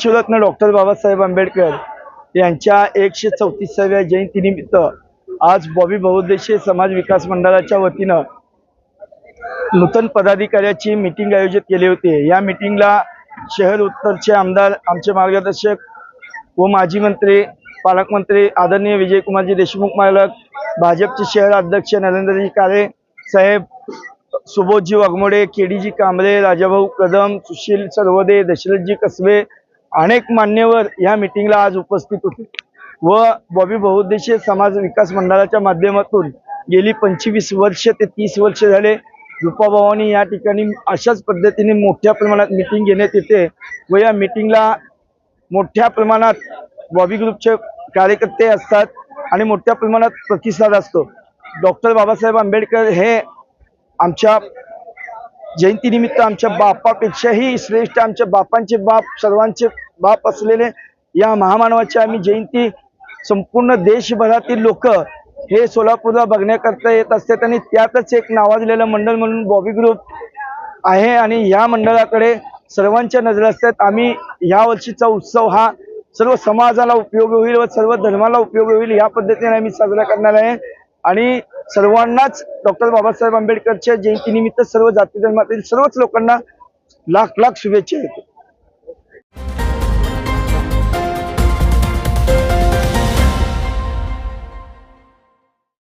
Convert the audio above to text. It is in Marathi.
शिवरत्न डॉक्टर बाबासाहेब आंबेडकर यांच्या एकशे चौतीसाव्या जयंतीनिमित्त आज बॉबी बहुद्देशीय समाज विकास मंडळाच्या वतीनं नूतन पदाधिकाऱ्याची मीटिंग आयोजित केली होती. या मीटिंगला शहर उत्तरचे आमदार आमचे मार्गदर्शक व माजी मंत्री पालकमंत्री आदरणीय विजयकुमारजी देशमुख मालक भाजपचे शहर अध्यक्ष नरेंद्रजी काळे साहेब सुबोधजी वाघमोडे केडीजी कांबळे राजाभाऊ कदम सुशील सरवदे दशरथजी कसबे अनेक मान्यवर या मीटिंगला आज उपस्थित होते. व बॉबी बहुउद्देशीय समाज विकास मंडळाच्या माध्यमातून गेली पंचवीस वर्ष ते तीस वर्ष झाले. रुपाभावानी या ठिकाणी अशाच पद्धतीने मोठ्या प्रमाणात मीटिंग घेण्यात येते व या मीटिंगला मोठ्या प्रमाणात बॉबी ग्रुपचे कार्यकर्ते असतात आणि मोठ्या प्रमाणात प्रतिसाद असतो. डॉक्टर बाबासाहेब आंबेडकर हे आमच्या जयंतीनिमित्त आमच्या बापापेक्षाही श्रेष्ठ आमच्या बापांचे बाप सर्वांचे बाप असलेले या महामानवाची आम्ही जयंती संपूर्ण देशभरातील लोक हे सोलापूरला बघण्याकरता येत असतात आणि त्यातच एक नावाजलेलं मंडळ म्हणून बॉबी ग्रुप आहे आणि या मंडळाकडे सर्वांच्या नजर असतात. आम्ही ह्या वर्षीचा उत्सव हा सर्व समाजाला उपयोग होईल व सर्व धर्माला उपयोग होईल या पद्धतीने आम्ही साजरा करणार आहे. आणि सर्वांनाच डॉक्टर बाबासाहेब आंबेडकरच्या जयंतीनिमित्त सर्व जाती धर्मातील सर्वच लोकांना लाख लाख शुभेच्छा देतो.